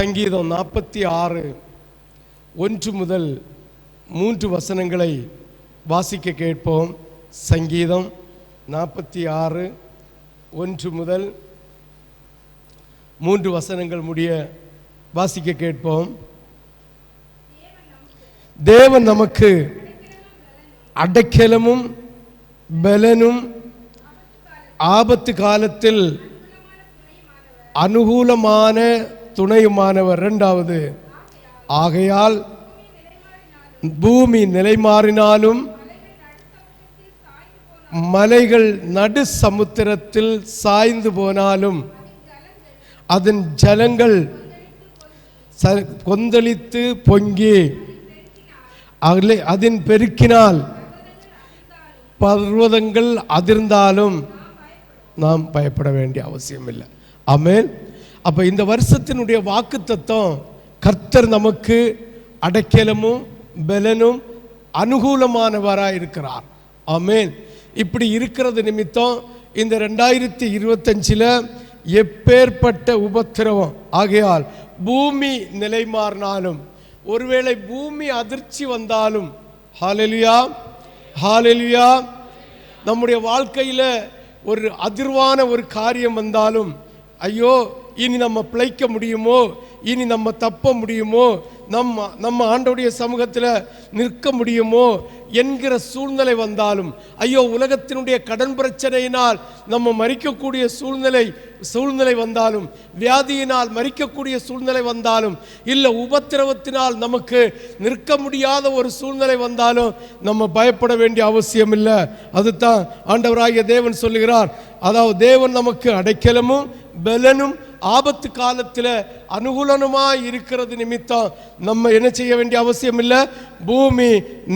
சங்கீதம் நாற்பத்தி ஆறு ஒன்று முதல் மூன்று வசனங்களை வாசிக்க கேட்போம். சங்கீதம் நாற்பத்தி ஆறு ஒன்று முதல் மூன்று வசனங்கள் முடிய வாசிக்க கேட்போம். தேவன் நமக்கு அடைக்கலமும் பலனும் ஆபத்து காலத்தில் அனுகூலமான துணையுமானவர் இரண்டாவது. ஆகையால் பூமி நிலைமாறினாலும் மலைகள் நடு சமுத்திரத்தில் சாய்ந்து போனாலும் அதன் ஜலங்கள் ச- கொந்தளித்து பொங்கி அதிலே- அதன் பெருக்கினால் பர்வதங்கள் அதிர்ந்தாலும் நாம் பயப்பட வேண்டிய அவசியம் இல்லை ஆமென். அப்போ இந்த வருஷத்தினுடைய வாக்கு தத்துவம் கர்த்தர் நமக்கு அடைக்கலமும் பலனும் அனுகூலமானவராக இருக்கிறார். ஆமேன். இப்படி இருக்கிறது நிமித்தம் இந்த ரெண்டாயிரத்தி இருபத்தஞ்சில் எப்பேற்பட்ட உபத்திரவம். ஆகையால் பூமி நிலை மாறினாலும் ஒருவேளை பூமி அதிர்ச்சி வந்தாலும் ஹாலெலியா ஹாலெலியா நம்முடைய வாழ்க்கையில் ஒரு அதிர்வான ஒரு காரியம் வந்தாலும் ஐயோ இனி நம்ம பிழைக்க முடியுமோ? இனி நம்ம தப்ப முடியுமோ? நம்ம நம்ம ஆண்டோடைய சமூகத்தில் நிற்க முடியுமோ? என்கிற சூழ்நிலை வந்தாலும் ஐயோ உலகத்தினுடைய கடன் பிரச்சனையினால் நம்ம மறிக்கக்கூடிய சூழ்நிலை சூழ்நிலை வந்தாலும் வியாதியினால் மறிக்கக்கூடிய சூழ்நிலை வந்தாலும் இல்லை உபத்திரவத்தினால் நமக்கு நிற்க முடியாத ஒரு சூழ்நிலை வந்தாலும் நம்ம பயப்பட வேண்டிய அவசியம் இல்லை. அதுதான் ஆண்டவராகிய தேவன் சொல்லுகிறார். அதாவது தேவன் நமக்கு அடைக்கலமும் பலனும் ஆபத்து காலத்தில் அனுகூலனுமாய் இருக்கிறது நிமித்தம் நம்ம என்ன செய்ய வேண்டிய அவசியம் இல்லை. பூமி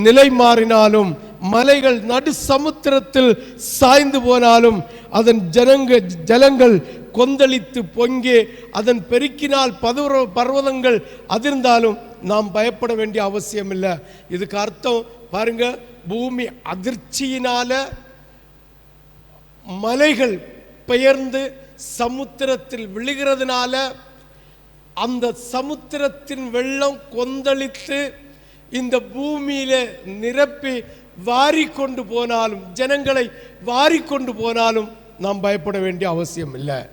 நிலை மாறினாலும் மலைகள் நடு சமுத்திரத்தில் சாய்ந்து போனாலும் அதன் ஜனங்க ஜலங்கள் கொந்தளித்து பொங்கி அதன் பெருக்கினால் பதுவ பர்வதங்கள் அதிர்ந்தாலும் நாம் பயப்பட வேண்டிய அவசியம் இல்லை. இதுக்கு அர்த்தம் பாருங்க பூமி அதிர்ச்சியினால மலைகள் பெயர்ந்து சமுத்திரத்தில் விழுகிறதுனால அந்த சமுத்திரத்தின் வெள்ளம் கொந்தளித்து இந்த பூமியில நிரப்பி வாரி கொண்டு போனாலும் ஜனங்களை வாரி கொண்டு போனாலும் நாம் பயப்பட வேண்டிய அவசியம் இல்லை.